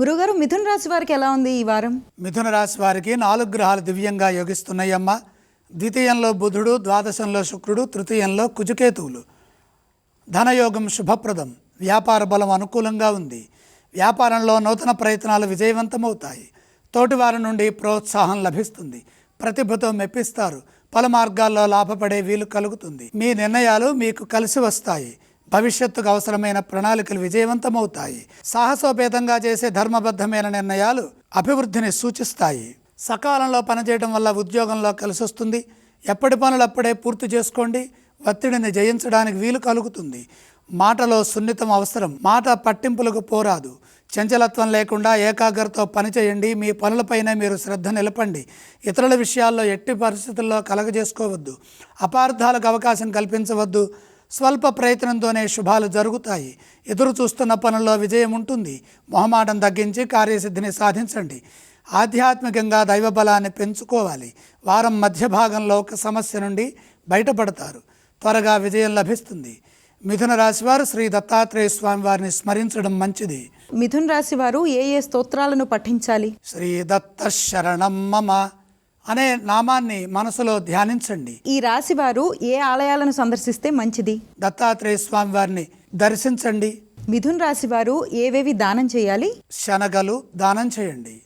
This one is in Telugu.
గురుగారు మిథున రాశి వారికి ఎలా ఉంది ఈ వారం? మిథున రాశి వారికి నాలుగు గ్రహాలు దివ్యంగా యోగిస్తున్నాయమ్మ. ద్వితీయంలో బుధుడు ద్వాదశంలో శుక్రుడు తృతీయంలో కుజుకేతువులు. ధనయోగం శుభప్రదం. వ్యాపార బలం అనుకూలంగా ఉంది. వ్యాపారంలో నూతన ప్రయత్నాలు విజయవంతమవుతాయి. తోటివారి నుండి ప్రోత్సాహం లభిస్తుంది. ప్రతిభతో మెప్పిస్తారు. పలు మార్గాల్లో లాభపడే వీలు కలుగుతుంది. మీ నిర్ణయాలు మీకు కలిసి వస్తాయి. భవిష్యత్తుకు అవసరమైన ప్రణాళికలు విజయవంతమవుతాయి. సాహసోపేతంగా చేసే ధర్మబద్ధమైన నిర్ణయాలు అభివృద్ధిని సూచిస్తాయి. సకాలంలో పనిచేయడం వల్ల ఉద్యోగంలో కలిసి వస్తుంది ఎప్పటి పనులు అప్పుడే పూర్తి చేసుకోండి. ఒత్తిడిని జయించడానికి వీలు కలుగుతుంది. మాటలో సున్నితం అవసరం. మాట పట్టింపులకు పోరాదు. చంచలత్వం లేకుండా ఏకాగ్రత పనిచేయండి. మీ పనులపైనే మీరు శ్రద్ధ నిలపండి. ఇతరుల విషయాల్లో ఎట్టి పరిస్థితుల్లో కలగజేసుకోవద్దు. అపార్థాలకు అవకాశం కల్పించవద్దు. స్వల్ప ప్రయత్నంతోనే శుభాలు జరుగుతాయి. ఎదురు చూస్తున్న పనుల్లో విజయం ఉంటుంది. మొహమాటం తగ్గించి కార్యసిద్ధిని సాధించండి. ఆధ్యాత్మికంగా దైవ బలాన్ని పెంచుకోవాలి. వారం మధ్య భాగంలో ఒక సమస్య నుండి బయటపడతారు. త్వరగా విజయం లభిస్తుంది. మిథున రాశివారు శ్రీ దత్తాత్రేయ స్వామి వారిని స్మరించడం మంచిది. మిథున రాశి వారు ఏ ఏ స్తోత్రాలను పఠించాలి? శ్రీ దత్త శరణం మమ. అనే నామాన్ని మనసులో ధ్యానించండి. ఈ రాశి వారు ఏ ఆలయాలను సందర్శిస్తే మంచిది? దత్తాత్రేయ స్వామి వారిని దర్శించండి. మిథున రాశి వారు ఏవేవి దానం చేయాలి? శనగలు దానం చేయండి.